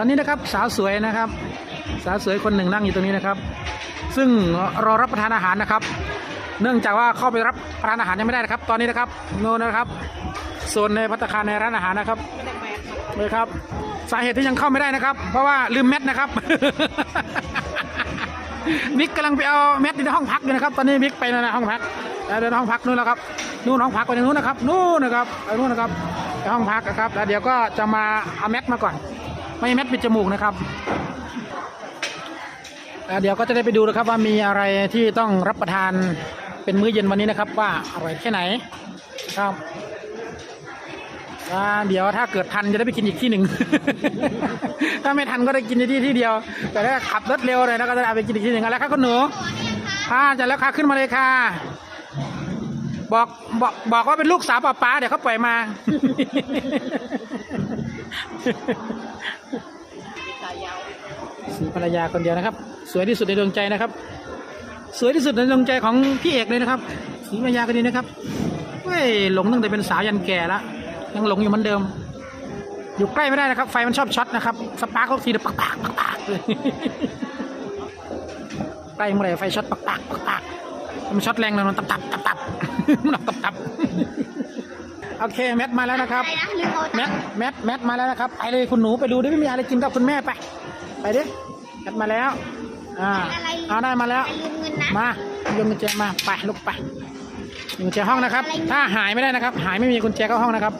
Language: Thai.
ตอนนี้นะครับสาวสวยนะครับ สาวสวยคนหนึ่งนั่งอยู่ตรงนี้นะครับ ซึ่งรอรับประทานอาหารนะครับ เนื่องจากว่าเข้าไปรับประทานอาหารยังไม่ได้นะครับ ตอนนี้นะครับโน่นนะครับโซนในพัตคารในร้านอาหารนะครับเลยครับ สาเหตุที่ยังเข้าไม่ได้นะครับ เพราะว่าลืมแมทนะครับมิกกำลังไปเอาแมทในห้องพักอยู่นะครับ ตอนนี้มิกไปในห้องพักเดินห้องพักนู่นแล้วครับนู่นห้องพักไปทางนู้นนะครับนู่นนะครับไปนู่นนะครับไปห้องพักนะครับแล้วเดี๋ยวก็จะมาเอาแมทมาก่อน ไม่แมทปิดจมูกนะครับเดี๋ยวก็จะได้ไปดูนะครับว่ามีอะไรที่ต้องรับประทานเป็นมื้อเย็นวันนี้นะครับ ว่าอร่อยแค่ไหนครับเดี๋ยวถ้าเกิดทันจะได้ไปกินอีกที่หนึ่ง ถ้าไม่ทันก็ได้กินในที่ที่เดียว แต่ถ้าขับรถเร็วเลยนะก็จะเอาไปกินอีกที่หนึ่งอะไรครับคุณหนูค่ะจะแล้วค่ะขึ้นมาเลยค่ะ บอกบอกบอกว่าเป็นลูกสาวป้าป๊าเดี๋ยวเขาปล่อยมา สีภรรยาคนเดียวนะครับ สวยที่สุดในดวงใจนะครับ สวยที่สุดในดวงใจของพี่เอกเลยนะครับ สีภรรยาคนนี้นะครับเฮ้ยหลงตั้งแต่เป็นสาวยันแก่แล้วยังหลงอยู่เหมือนเดิม อยู่ใกล้ไม่ได้นะครับ ไฟมันชอบช็อตนะครับสปาร์คทีเดียวปักปักปักปักเลยใกล้เมื่อไหร่ไฟช็อตปักปักปักปักมันช็อตแรงเลยมันตับตับตับตับ มันตับตับโอเคแมทมาแล้วนะครับอะไรนะลืมเอาแมตังทค์แมทแมทมาแล้วนะครับไปเลยคุณหนูไปดูดิไม่มีอะไรกินกับคุณแม่ไป ไปดิแมทมาแล้วอ่าเอาได้มาแล้วลืมเงินนะ มาโยนกุญแจมาไปลุกไปกุญแจห้องนะครับ ถ้าหายไม่ได้นะครับ หายไม่มีกุญแจเข้าห้องนะครับ